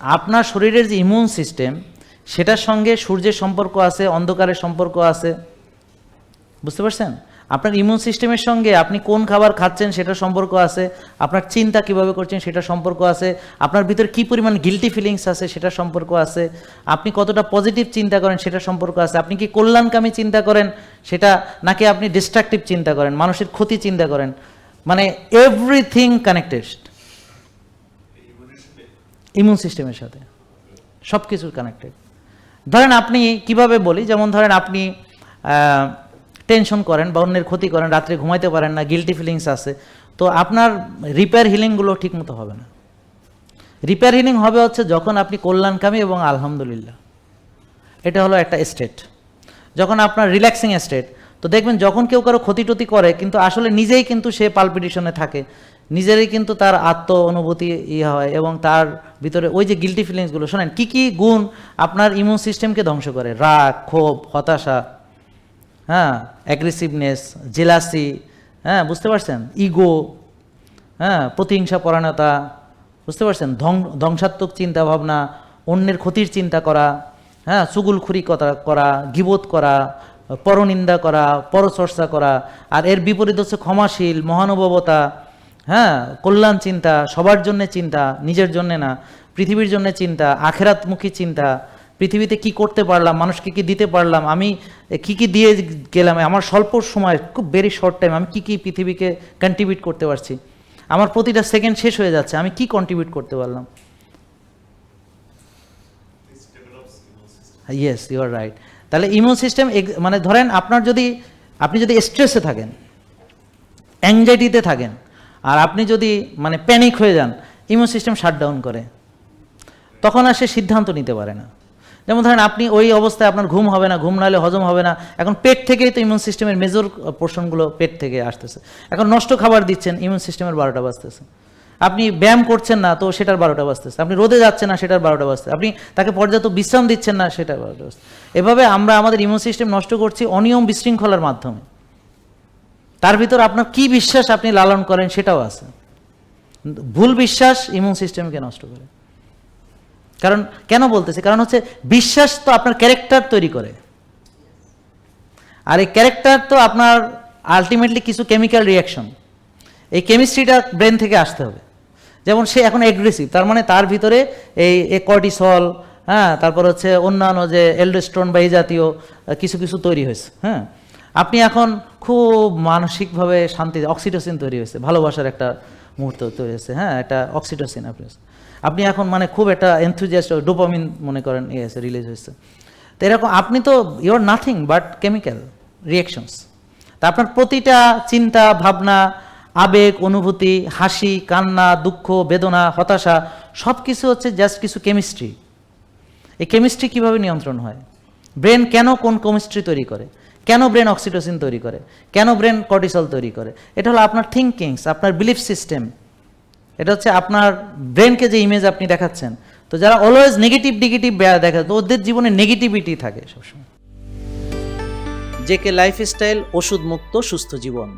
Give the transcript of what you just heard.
আপনার শরীরের যে ইমিউন সিস্টেম সেটার সঙ্গে সূর্যের সম্পর্ক আছে, অন্ধকারের সম্পর্ক আছে। বুঝতে পারছেন? আপনার ইমিউন সিস্টেমের সঙ্গে আপনি কোন খাবার খাচ্ছেন সেটার সম্পর্ক আছে, আপনার চিন্তা কীভাবে করছেন সেটার সম্পর্ক আছে, আপনার ভিতরে কি পরিমাণ গিলটি ফিলিংস আছে সেটার সম্পর্ক আছে, আপনি কতটা পজিটিভ চিন্তা করেন সেটার সম্পর্ক আছে, আপনি কি কল্যাণকামী চিন্তা করেন সেটা নাকি আপনি ডিস্ট্রাকটিভ চিন্তা করেন, মানুষের ক্ষতি চিন্তা করেন? মানে এভরিথিং কানেক্টেড ইমিউন সিস্টেমের সাথে সব কিছু কানেক্টেড ধরেন আপনি কীভাবে বলি, যেমন ধরেন আপনি টেনশন করেন বা অন্যের ক্ষতি করেন, রাত্রে ঘুমাইতে পারেন না গিলটি ফিলিংস আছে, তো আপনার রিপেয়ার হিলিংগুলো ঠিকমতো হবে না। রিপেয়ার হিলিং হবে হচ্ছে যখন আপনি কল্যাণকামী এবং আলহামদুলিল্লাহ। এটা হলো একটা স্টেট যখন আপনার রিল্যাক্সিং স্টেট তো দেখবেন যখন কেউ কারও ক্ষতি টতি করে, কিন্তু আসলে নিজেই কিন্তু সে পালপিটিশনে থাকে নিজেরই কিন্তু তার আত্ম অনুভূতি ইয়ে হয় এবং তার ভিতরে ওই যে গিলটি ফিলিংসগুলো শোনেন, কি কি গুণ আপনার ইমিউন সিস্টেমকে ধ্বংস করে? রাগ, ক্ষোভ, হতাশা হ্যাঁ অ্যাগ্রেসিভনেস জেলাসি হ্যাঁ বুঝতে পারছেন? ইগো হ্যাঁ প্রতিহিংসা পরায়ণতা বুঝতে পারছেন? ধ্বং- ধ্বংসাত্মক চিন্তা ভাবনা, অন্যের ক্ষতির চিন্তা করা হ্যাঁ চুগুলখুরি করা করা, গিবোধ করা, পরনিন্দা করা, পরচর্চা করা, আর এর বিপরীত হচ্ছে ক্ষমাশীল, মহানুভবতা হ্যাঁ কল্যাণ চিন্তা, সবার জন্য চিন্তা, নিজের জন্য না, পৃথিবীর জন্য চিন্তা, আখেরাতমুখী চিন্তা, পৃথিবীতে কি করতে পারলাম, মানুষকে কি দিতে পারলাম, আমি কি কি দিয়ে গেলাম, আমার স্বল্প সময়, খুব ভেরি শর্ট টাইম আমি কি কি পৃথিবীকে কন্ট্রিবিউট করতে পারছি, আমার প্রতিটা সেকেন্ড শেষ হয়ে যাচ্ছে, আমি কি কন্ট্রিবিউট করতে পারলাম? ইয়েস ইউ আর রাইট তাহলে ইমিউন সিস্টেম মানে ধরেন আপনার যদি, আপনি যদি স্ট্রেসে থাকেন অ্যাংজাইটিতে থাকেন আর আপনি যদি মানে প্যানিক হয়ে যান ইমিউন সিস্টেম শাটডাউন করে, তখন আর সে সিদ্ধান্ত নিতে পারে না। যেমন ধরেন আপনি ওই অবস্থায় আপনার ঘুম হবে না, ঘুম নাহলে হজম হবে না, এখন পেট থেকেই তো ইমিউন সিস্টেমের মেজর পোর্শনগুলো পেট থেকে আসতেছে। এখন নষ্ট খাবার দিচ্ছেন ইমিউন সিস্টেমের বারোটা বাজতেছে। আপনি ব্যায়াম করছেন না, তো সেটার বারোটা বাজতেছে। আপনি রোদে যাচ্ছেন না, সেটার বারোটা বাজতেছে। আপনি তাকে পর্যাপ্ত বিশ্রাম দিচ্ছেন না, সেটার বারোটা বাজছে এভাবে আমরা আমাদের ইমিউন সিস্টেম নষ্ট করছি অনিয়ম বিশৃঙ্খলার মাধ্যমে। তার ভিতর আপনার কি বিশ্বাস আপনি লালন করেন সেটাও আছে। ভুল বিশ্বাস ইমিউন সিস্টেমকে নষ্ট করে। কারণ কেন বলতেছে? কারণ হচ্ছে বিশ্বাস তো আপনার ক্যারেক্টার তৈরি করে। আর এই ক্যারেক্টার তো আপনার আলটিমেটলি কিছু কেমিক্যাল রিয়াকশন এই কেমিস্ট্রিটা ব্রেন থেকে আসতে হবে। যেমন সে এখন এগ্রেসিভ তার মানে তার ভিতরে এই কর্টিসল হ্যাঁ তারপর হচ্ছে অন্যান্য যে এলডোস্টোন বা এই জাতীয় কিছু কিছু তৈরি হয়েছে হ্যাঁ। আপনি এখন খুব মানসিকভাবে শান্তি, অক্সিটোসিন তৈরি হয়েছে, ভালোবাসার একটা মুহূর্ত তৈরি হয়েছে হ্যাঁ একটা অক্সিটোসিন আপনি আপনি এখন মানে খুব একটা এনথুজিয়াস্ট ডোপামিন মনে করেন ইয়ে আছে রিলিজ হয়েছে। তো এরকম আপনি তো your nothing but chemical reactions তা আপনার প্রতিটা চিন্তা, ভাবনা, আবেগ, অনুভূতি, হাসি, কান্না, দুঃখ, বেদনা, হতাশা সব কিছু হচ্ছে জাস্ট কিছু কেমিস্ট্রি এই কেমিস্ট্রি কীভাবে নিয়ন্ত্রণ হয়? ব্রেন কেন কোন কেমিস্ট্রি তৈরি করে? কেন ব্রেন অক্সিটোসিন তৈরি করে? কেন ব্রেন কর্টিসল তৈরি করে? এটা হলো আপনার থিঙ্কিংস আপনার বিলিফ সিস্টেম এটা হচ্ছে আপনার ব্রেনকে যে ইমেজ আপনি দেখাচ্ছেন। তো যারা অলওয়েজ নেগেটিভ নেগেটিভ দেখা, তো ওদের জীবনে নেগেটিভিটি থাকে সবসময়। যে কে লাইফস্টাইল ওষুধ মুক্ত সুস্থ জীবন।